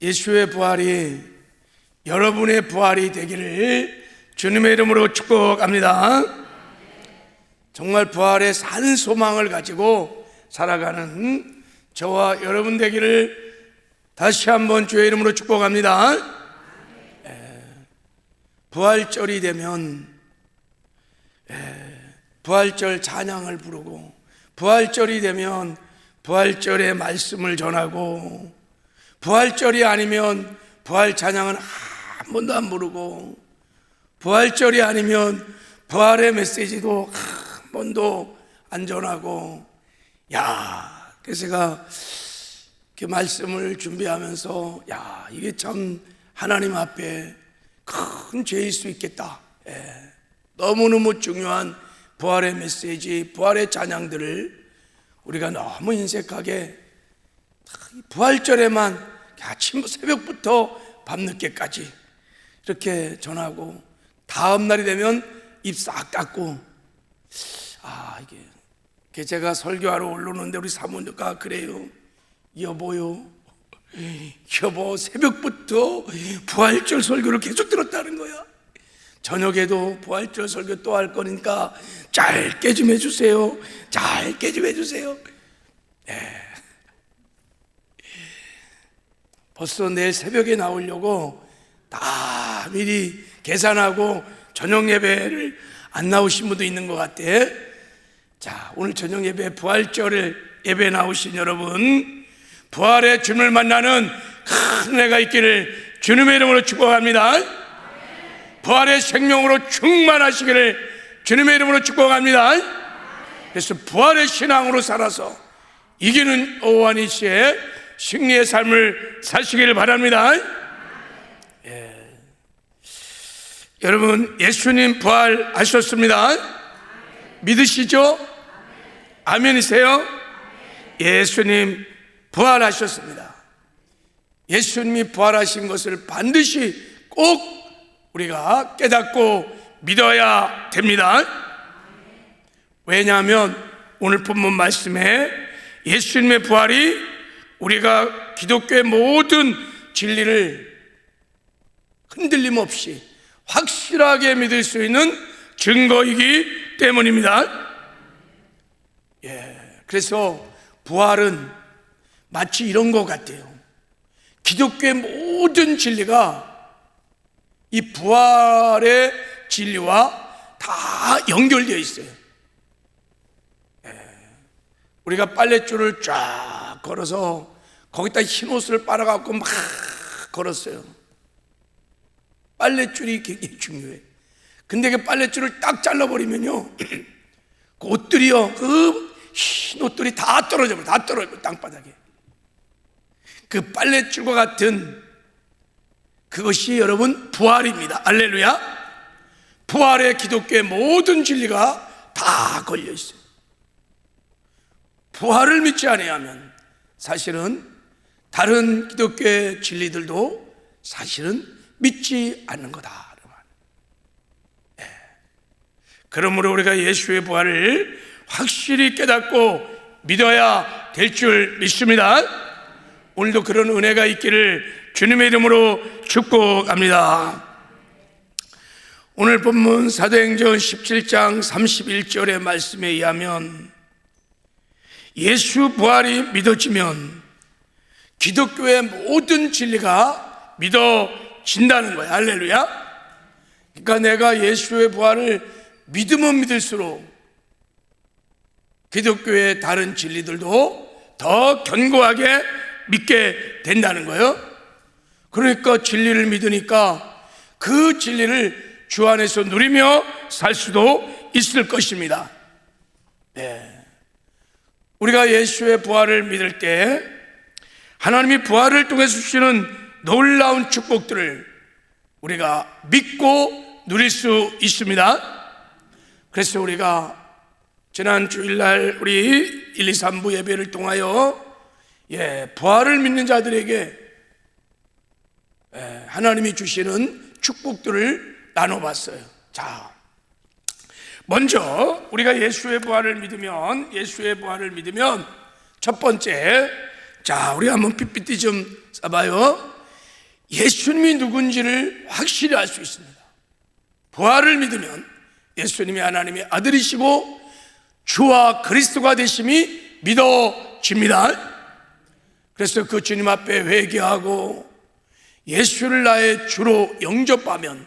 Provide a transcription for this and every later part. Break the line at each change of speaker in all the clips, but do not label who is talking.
예수의 부활이 여러분의 부활이 되기를 주님의 이름으로 축복합니다. 정말 부활의 산 소망을 가지고 살아가는 저와 여러분 되기를 다시 한번 주의 이름으로 축복합니다. 에, 부활절이 되면 에, 부활절 찬양을 부르고 부활절이 되면 부활절의 말씀을 전하고 부활절이 아니면 부활 찬양은 한 번도 안 부르고 부활절이 아니면 부활의 메시지도 한 번도 안 전하고 야 그래서 제가 그 말씀을 준비하면서 야 이게 참 하나님 앞에 큰 죄일 수 있겠다 예. 너무너무 중요한 부활의 메시지 부활의 찬양들을 우리가 너무 인색하게 부활절에만 아침 새벽부터 밤늦게까지 이렇게 전하고 다음 날이 되면 입 싹 닦고 아 이게 제가 설교하러 올라오는데 우리 사모님가 그래요. 여보요? 여보 새벽부터 부활절 설교를 계속 들었다는 거야. 저녁에도 부활절 설교 또 할 거니까 짧게 좀 해주세요. 짧게 좀 해주세요 벌써 내일 새벽에 나오려고 다 미리 계산하고 저녁 예배를 안 나오신 분도 있는 것 같아. 자, 오늘 저녁 예배 부활절을 예배 나오신 여러분, 부활의 주님을 만나는 큰 은혜가 있기를 주님의 이름으로 축복합니다. 부활의 생명으로 충만하시기를 주님의 이름으로 축복합니다. 그래서 부활의 신앙으로 살아서 이기는 오한이 씨의 승리의 삶을 사시기를 바랍니다. 예. 여러분, 예수님 부활하셨습니다. 믿으시죠? 아멘이세요? 예수님 부활하셨습니다. 예수님이 부활하신 것을 반드시 꼭 우리가 깨닫고 믿어야 됩니다. 왜냐하면 오늘 본문 말씀에 예수님의 부활이 우리가 기독교의 모든 진리를 흔들림 없이 확실하게 믿을 수 있는 증거이기 때문입니다. 예, 그래서 부활은 마치 이런 것 같아요. 기독교의 모든 진리가 이 부활의 진리와 다 연결되어 있어요. 예, 우리가 빨랫줄을 쫙 걸어서 거기다 흰 옷을 빨아갖고 막 걸었어요. 빨랫줄이 굉장히 중요해. 근데 그 빨랫줄을 딱 잘라버리면요. 그 옷들이요. 그 흰 옷들이 다 떨어져 버려. 다 떨어져. 땅바닥에. 그 빨랫줄과 같은 그것이 여러분 부활입니다. 알렐루야. 부활의 기독교의 모든 진리가 다 걸려 있어요. 부활을 믿지 아니하면 사실은 다른 기독교의 진리들도 사실은 믿지 않는 거다. 예. 그러므로 우리가 예수의 부활을 확실히 깨닫고 믿어야 될 줄 믿습니다. 오늘도 그런 은혜가 있기를 주님의 이름으로 축복합니다. 오늘 본문 사도행전 17장 31절의 말씀에 의하면 예수 부활이 믿어지면 기독교의 모든 진리가 믿어진다는 거예요. 할렐루야. 그러니까 내가 예수의 부활을 믿으면 믿을수록 기독교의 다른 진리들도 더 견고하게 믿게 된다는 거예요. 그러니까 진리를 믿으니까 그 진리를 주 안에서 누리며 살 수도 있을 것입니다. 네. 우리가 예수의 부활을 믿을 때 하나님이 부활을 통해 주시는 놀라운 축복들을 우리가 믿고 누릴 수 있습니다. 그래서 우리가 지난 주일날 우리 1, 2, 3부 예배를 통하여 예, 부활을 믿는 자들에게 예, 하나님이 주시는 축복들을 나눠봤어요. 자, 먼저 우리가 예수의 부활을 믿으면 예수의 부활을 믿으면 첫 번째 자 우리 한번 PPT 좀 써봐요. 예수님이 누군지를 확실히 알 수 있습니다. 부활을 믿으면 예수님이 하나님의 아들이시고 주와 그리스도가 되심이 믿어집니다. 그래서 그 주님 앞에 회개하고 예수를 나의 주로 영접하면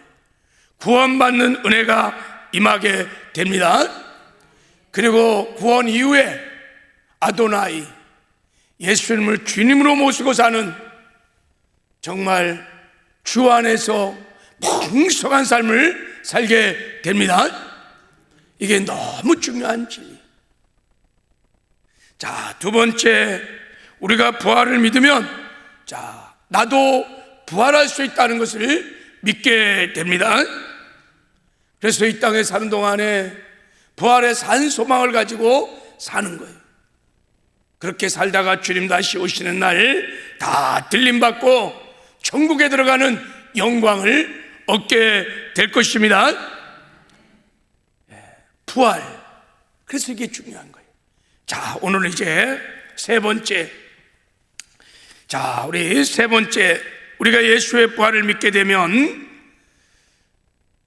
구원받는 은혜가 임하게 됩니다. 그리고 구원 이후에 아도나이 예수님을 주님으로 모시고 사는 정말 주 안에서 풍성한 삶을 살게 됩니다. 이게 너무 중요한 진리. 자, 두 번째, 우리가 부활을 믿으면, 자, 나도 부활할 수 있다는 것을 믿게 됩니다. 그래서 이 땅에 사는 동안에 부활의 산 소망을 가지고 사는 거예요. 그렇게 살다가 주님 다시 오시는 날 다 들림받고 천국에 들어가는 영광을 얻게 될 것입니다. 예, 부활. 그래서 이게 중요한 거예요. 자, 오늘 이제 세 번째. 자, 우리 세 번째. 우리가 예수의 부활을 믿게 되면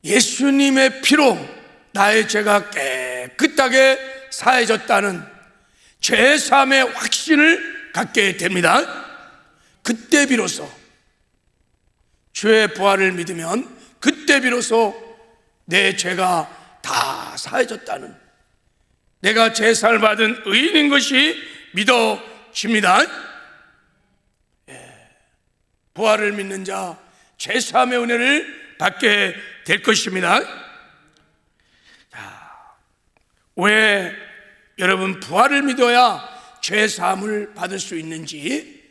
예수님의 피로 나의 죄가 깨끗하게 사해졌다는 죄사함의 확신을 갖게 됩니다. 그때 비로소 주의 부활을 믿으면 그때 비로소 내 죄가 다 사해졌다는 내가 제사를 받은 의인인 것이 믿어집니다. 예. 부활을 믿는 자 제사함의 은혜를 받게 될 것입니다. 자, 왜 여러분 부활을 믿어야 죄 사함을 받을 수 있는지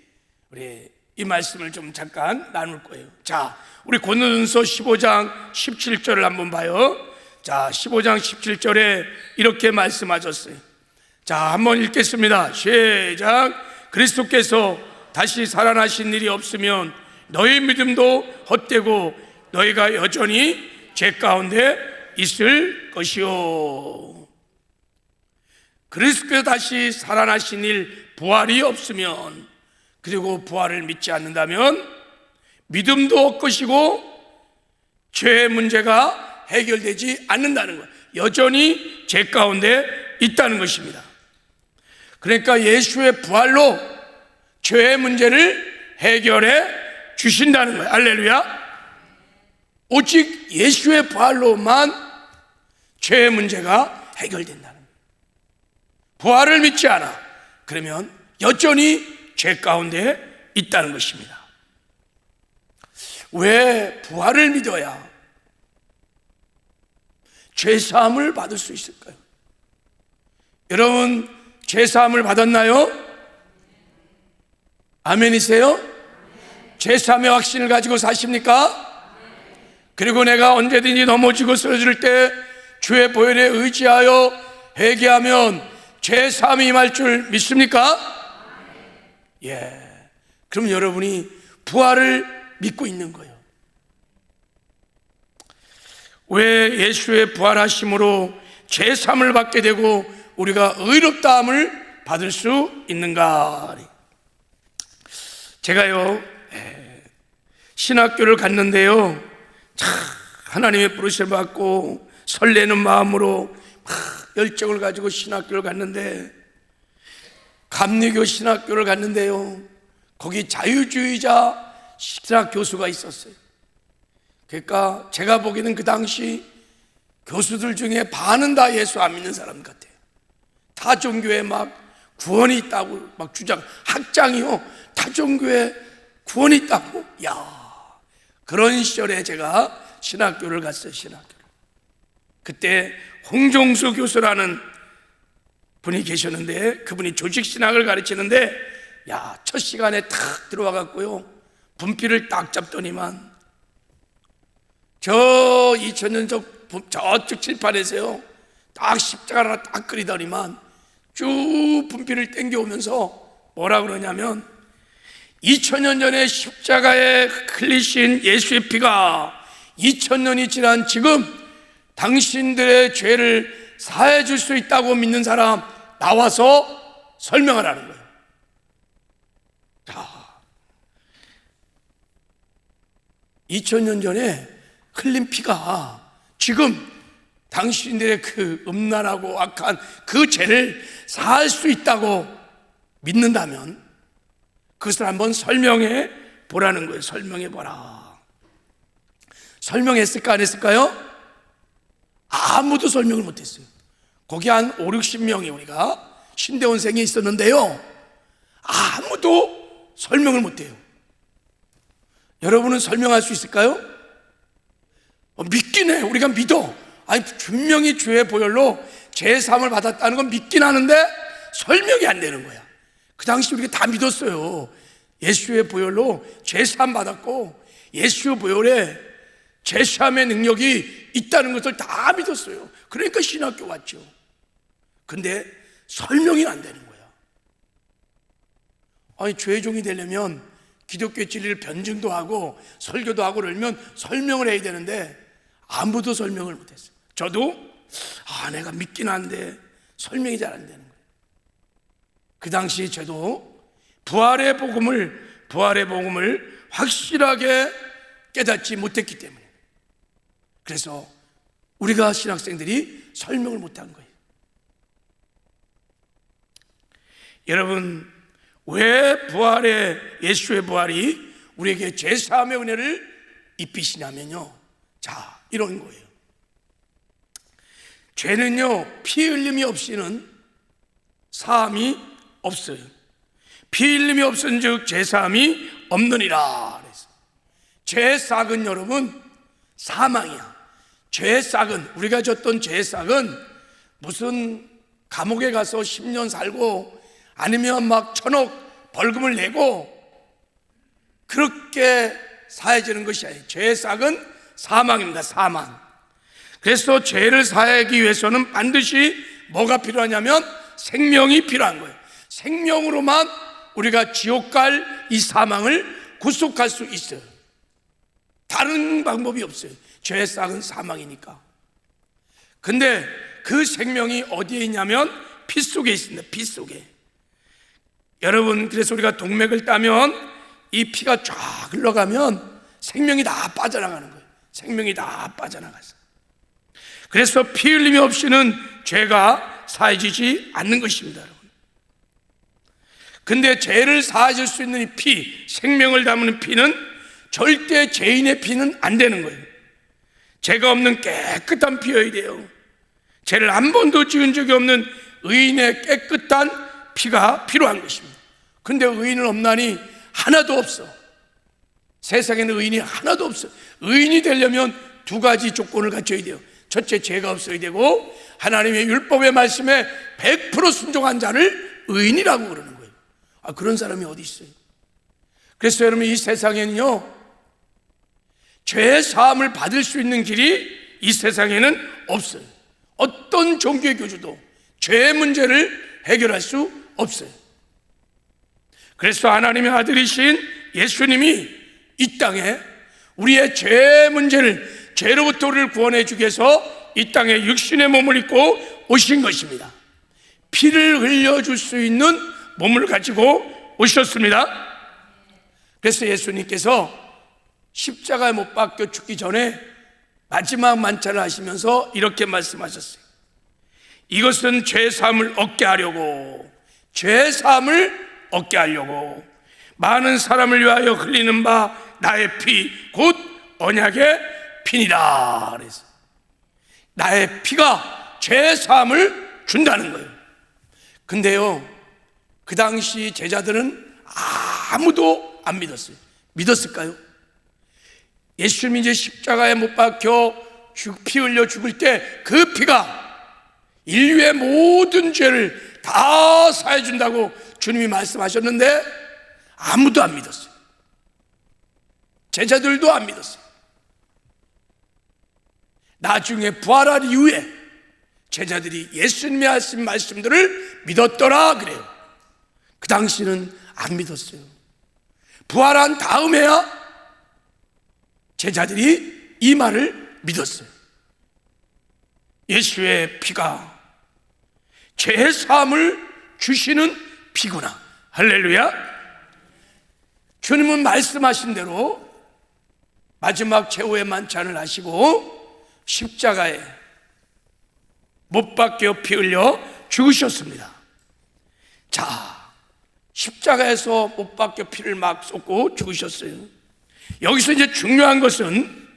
우리 이 말씀을 좀 잠깐 나눌 거예요. 자, 우리 고린도전서 15장 17절을 한번 봐요. 자, 15장 17절에 이렇게 말씀하셨어요. 자, 한번 읽겠습니다. 시작. 그리스도께서 다시 살아나신 일이 없으면 너희 믿음도 헛되고 너희가 여전히 죄 가운데 있을 것이요. 그리스도께서 다시 살아나신 일 부활이 없으면 그리고 부활을 믿지 않는다면 믿음도 없것이고 죄의 문제가 해결되지 않는다는 것. 여전히 죄 가운데 있다는 것입니다. 그러니까 예수의 부활로 죄의 문제를 해결해 주신다는 거예요. 알렐루야. 오직 예수의 부활로만 죄의 문제가 해결된다는. 부활을 믿지 않아. 그러면 여전히 죄 가운데 있다는 것입니다. 왜 부활을 믿어야 죄 사함을 받을 수 있을까요? 여러분 죄 사함을 받았나요? 아멘이세요? 죄 사함의 확신을 가지고 사십니까? 그리고 내가 언제든지 넘어지고 쓰러질 때 주의 보혈에 의지하여 회개하면 죄 사함이 임할 줄 믿습니까? 예. 그럼 여러분이 부활을 믿고 있는 거예요. 왜 예수의 부활하심으로 죄삼을 받게 되고 우리가 의롭다함을 받을 수 있는가? 제가요 예, 신학교를 갔는데요, 참 하나님의 부르심을 받고 설레는 마음으로 열정을 가지고 신학교를 갔는데 감리교 신학교를 갔는데요. 거기 자유주의자 신학 교수가 있었어요. 그러니까 제가 보기에는 그 당시 교수들 중에 반은 다 예수 안 믿는 사람 같아요. 타 종교에 막 구원이 있다고 막 주장, 학장이요. 타 종교에 구원이 있다고. 야 그런 시절에 제가 신학교를 갔어요, 신학교를. 그때 홍종수 교수라는 분이 계셨는데 그분이 조직 신학을 가르치는데 야, 첫 시간에 탁 들어와 갖고요. 분필을 딱 잡더니만 저 2000년 저 저쪽 칠판에서요. 딱 십자가를 딱 그리더니만 쭉 분필을 땡겨오면서 뭐라 그러냐면 2000년 전에 십자가에 흘리신 예수의 피가 2000년이 지난 지금 당신들의 죄를 사해 줄 수 있다고 믿는 사람 나와서 설명을 하는 거예요. 자, 2000년 전에 흘린 피가 지금 당신들의 그 음란하고 악한 그 죄를 살수 있다고 믿는다면 그것을 한번 설명해 보라는 거예요. 설명해 보라. 설명했을까 안 했을까요? 아무도 설명을 못 했어요. 거기 한 5, 60명이 우리가 신대원생이 있었는데요. 아무도 설명을 못 해요. 여러분은 설명할 수 있을까요? 어, 믿긴 해. 우리가 믿어. 아니, 분명히 주의 보혈로 제3을 받았다는 건 믿긴 하는데 설명이 안 되는 거야. 그 당시 우리가 다 믿었어요. 예수의 보혈로 제3 받았고 예수의 보혈에 제3의 능력이 있다는 것을 다 믿었어요. 그러니까 신학교 왔죠. 근데 설명이 안 되는 거야. 아니, 죄종이 되려면 기독교 진리를 변증도 하고 설교도 하고 그러면 설명을 해야 되는데 아무도 설명을 못했어요. 저도 아 내가 믿긴 한데 설명이 잘 안 되는. 그 당시 저도 부활의 복음을 부활의 복음을 확실하게 깨닫지 못했기 때문에 그래서 우리가 신학생들이 설명을 못한 거예요. 여러분 왜 부활의 예수의 부활이 우리에게 제3의 은혜를 입히시냐면요. 자, 이런 거예요. 죄는요, 피 흘림이 없이는 사함이 없어요. 피 흘림이 없은 즉, 제사함이 없느니라. 그래서. 죄 싹은 여러분, 사망이야. 죄 싹은, 우리가 졌던 죄 싹은 무슨 감옥에 가서 10년 살고 아니면 막 천억 벌금을 내고 그렇게 사해지는 것이 아니에요. 죄의 싹은 사망입니다. 사망. 그래서 죄를 사하기 위해서는 반드시 뭐가 필요하냐면 생명이 필요한 거예요. 생명으로만 우리가 지옥 갈 이 사망을 구속할 수 있어요. 다른 방법이 없어요. 죄의 싹은 사망이니까. 근데 그 생명이 어디에 있냐면 피 속에 있습니다. 피 속에. 여러분, 그래서 우리가 동맥을 따면 이 피가 쫙 흘러가면 생명이 다 빠져나가는 거예요. 생명이 다 빠져나가서. 그래서 피 흘림이 없이는 죄가 사해지지 않는 것입니다. 근데 죄를 사해질 수 있는 이 피, 생명을 담는 피는 절대 죄인의 피는 안 되는 거예요. 죄가 없는 깨끗한 피여야 돼요. 죄를 한 번도 지은 적이 없는 의인의 깨끗한 피가 필요한 것입니다. 근데 의인은 없나니 하나도 없어. 세상에는 의인이 하나도 없어. 의인이 되려면 두 가지 조건을 갖춰야 돼요. 첫째, 죄가 없어야 되고, 하나님의 율법의 말씀에 100% 순종한 자를 의인이라고 그러는. 아, 그런 사람이 어디 있어요? 그래서 여러분, 이 세상에는요, 죄 사함을 받을 수 있는 길이 이 세상에는 없어요. 어떤 종교의 교주도 죄 문제를 해결할 수 없어요. 그래서 하나님의 아들이신 예수님이 이 땅에 우리의 죄 문제를 죄로부터 우리를 구원해 주기 위해서 이 땅에 육신의 몸을 입고 오신 것입니다. 피를 흘려 줄 수 있는 몸을 가지고 오셨습니다. 그래서 예수님께서 십자가에 못 박혀 죽기 전에 마지막 만찬을 하시면서 이렇게 말씀하셨어요. 이것은 죄 사함을 얻게 하려고 죄 사함을 얻게 하려고 많은 사람을 위하여 흘리는 바 나의 피 곧 언약의 피니라 그래서 나의 피가 죄 사함을 준다는 거예요. 근데요 그 당시 제자들은 아무도 안 믿었어요. 믿었을까요? 예수님이 이제 십자가에 못 박혀 피 흘려 죽을 때 그 피가 인류의 모든 죄를 다 사해 준다고 주님이 말씀하셨는데 아무도 안 믿었어요. 제자들도 안 믿었어요. 나중에 부활할 이후에 제자들이 예수님의 하신 말씀들을 믿었더라 그래요. 그 당시는 안 믿었어요. 부활한 다음에야 제자들이 이 말을 믿었어요. 예수의 피가 죄 사함을 주시는 피구나. 할렐루야. 주님은 말씀하신 대로 마지막 최후의 만찬을 하시고 십자가에 못 박혀 피 흘려 죽으셨습니다. 자, 십자가에서 못 박혀 피를 막 쏟고 죽으셨어요. 여기서 이제 중요한 것은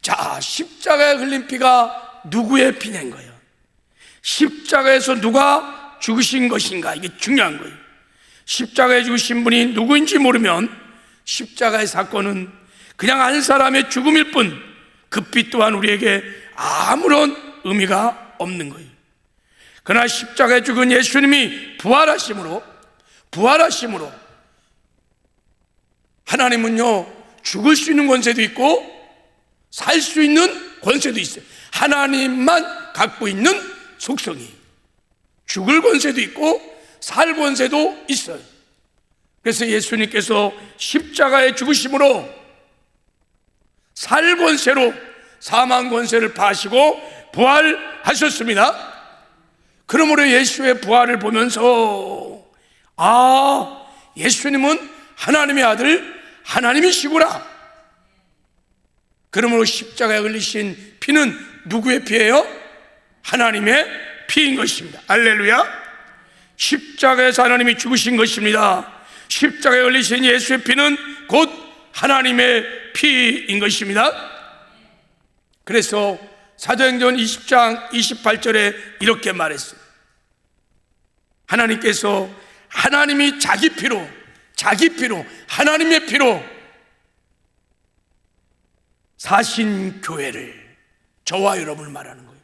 자, 십자가에 흘린 피가 누구의 피냐인 거예요. 십자가에서 누가 죽으신 것인가? 이게 중요한 거예요. 십자가에 죽으신 분이 누구인지 모르면 십자가의 사건은 그냥 한 사람의 죽음일 뿐 그 피 또한 우리에게 아무런 의미가 없는 거예요. 그러나 십자가에 죽은 예수님이 부활하심으로 부활하심으로 하나님은요 죽을 수 있는 권세도 있고 살 수 있는 권세도 있어요. 하나님만 갖고 있는 속성이 죽을 권세도 있고 살 권세도 있어요. 그래서 예수님께서 십자가에 죽으심으로 살 권세로 사망 권세를 파시고 부활하셨습니다. 그러므로 예수의 부활을 보면서 아, 예수님은 하나님의 아들 하나님이시구나. 그러므로 십자가에 흘리신 피는 누구의 피예요? 하나님의 피인 것입니다. 알렐루야. 십자가에서 하나님이 죽으신 것입니다. 십자가에 흘리신 예수의 피는 곧 하나님의 피인 것입니다. 그래서 사도행전 20장 28절에 이렇게 말했어요. 하나님께서 하나님이 자기 피로, 자기 피로, 하나님의 피로 사신 교회를 저와 여러분을 말하는 거예요.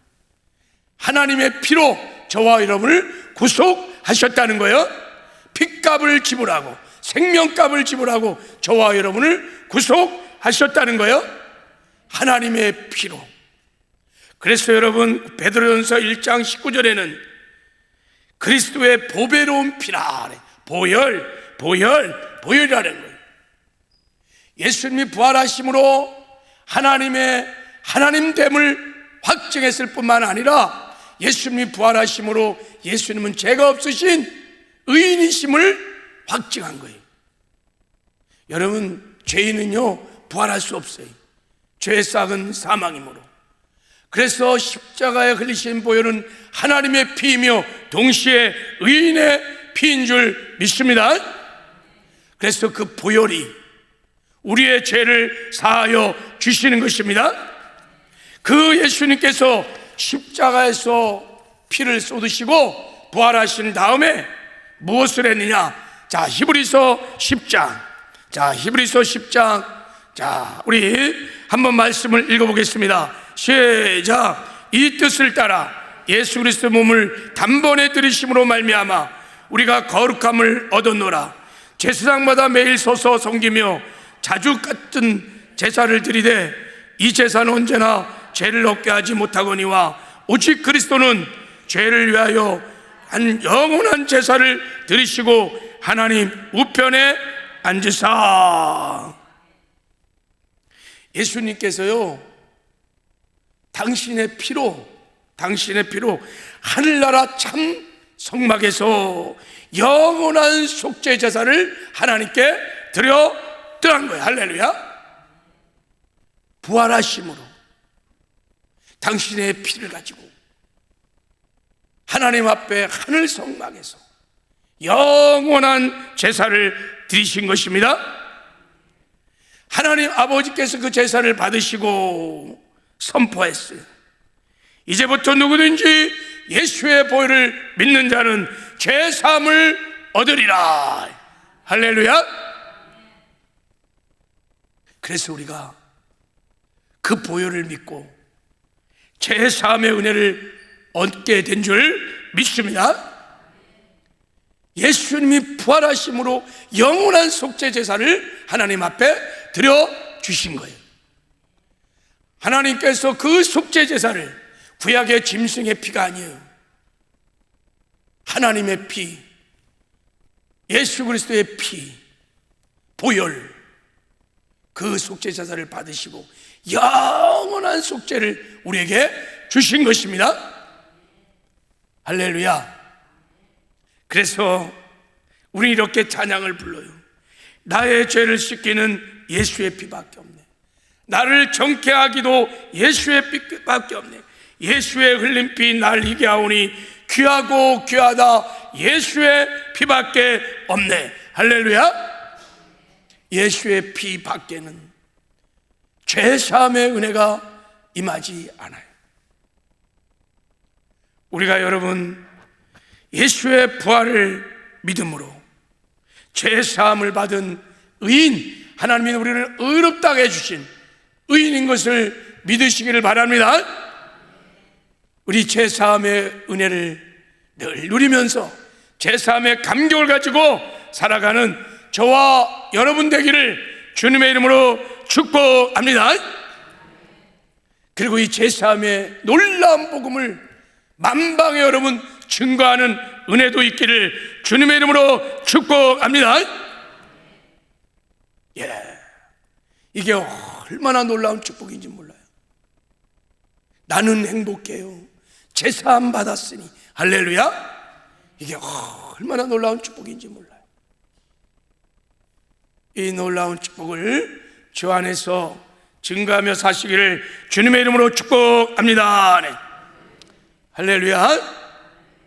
하나님의 피로 저와 여러분을 구속하셨다는 거예요. 핏값을 지불하고 생명값을 지불하고 저와 여러분을 구속하셨다는 거예요. 하나님의 피로. 그래서 여러분 베드로전서 1장 19절에는 그리스도의 보배로운 피라 보혈, 보혈, 보혈이라는 거예요. 예수님이 부활하심으로 하나님의 하나님 됨을 확증했을 뿐만 아니라 예수님이 부활하심으로 예수님은 죄가 없으신 의인이심을 확증한 거예요. 여러분, 죄인은요, 부활할 수 없어요. 죄의 싹은 사망이므로. 그래서 십자가에 흘리신 보혈은 하나님의 피이며 동시에 의인의 피인 줄 믿습니다. 그래서 그 보혈이 우리의 죄를 사하여 주시는 것입니다. 그 예수님께서 십자가에서 피를 쏟으시고 부활하신 다음에 무엇을 했느냐? 자, 히브리서 10장. 자, 히브리서 10장. 자, 우리 한번 말씀을 읽어보겠습니다. 시작. 이 뜻을 따라 예수 그리스도 몸을 단번에 들이심으로 말미암아 우리가 거룩함을 얻었노라. 제사장마다 매일 서서 섬기며 자주 같은 제사를 드리되 이 제사는 언제나 죄를 얻게 하지 못하거니와 오직 그리스도는 죄를 위하여 한 영원한 제사를 드리시고 하나님 우편에 앉으사 예수님께서요 당신의 피로 당신의 피로 하늘나라 참 성막에서 영원한 속죄 제사를 하나님께 드려 드한 거예요 할렐루야 부활하심으로 당신의 피를 가지고 하나님 앞에 하늘 성막에서 영원한 제사를 드리신 것입니다. 하나님 아버지께서 그 제사를 받으시고 선포했어요. 이제부터 누구든지 예수의 보혈을 믿는 자는 죄 사함을 얻으리라. 할렐루야. 그래서 우리가 그 보혈을 믿고 죄 사함의 은혜를 얻게 된 줄 믿습니다. 예수님이 부활하심으로 영원한 속죄 제사를 하나님 앞에 드려 주신 거예요. 하나님께서 그 속죄 제사를 구약의 짐승의 피가 아니에요. 하나님의 피, 예수 그리스도의 피, 보혈, 그 속죄 제사를 받으시고 영원한 속죄를 우리에게 주신 것입니다. 할렐루야. 그래서 우리 이렇게 찬양을 불러요. 나의 죄를 씻기는 예수의 피밖에 없네. 나를 정케하기도 예수의 빛밖에 없네. 예수의 흘린 피날 이게 하오니 귀하고 귀하다 예수의 피밖에 없네. 할렐루야. 예수의 피 밖에는 죄 사함의 은혜가 임하지 않아요. 우리가 여러분 예수의 부활을 믿음으로 죄 사함을 받은 의인 하나님이 우리를 의롭다게 해 주신 의인인 것을 믿으시기를 바랍니다. 우리 죄 사함의 은혜를 늘 누리면서 죄 사함의 감격을 가지고 살아가는 저와 여러분 되기를 주님의 이름으로 축복합니다. 그리고 이죄 사함의 놀라운 복음을 만방에 여러분 증거하는 은혜도 있기를 주님의 이름으로 축복합니다. 예. 이게 얼마나 놀라운 축복인지 몰라요. 나는 행복해요. 제사함 받았으니 할렐루야. 이게 얼마나 놀라운 축복인지 몰라요. 이 놀라운 축복을 주 안에서 증거하며 사시기를 주님의 이름으로 축복합니다. 네. 할렐루야.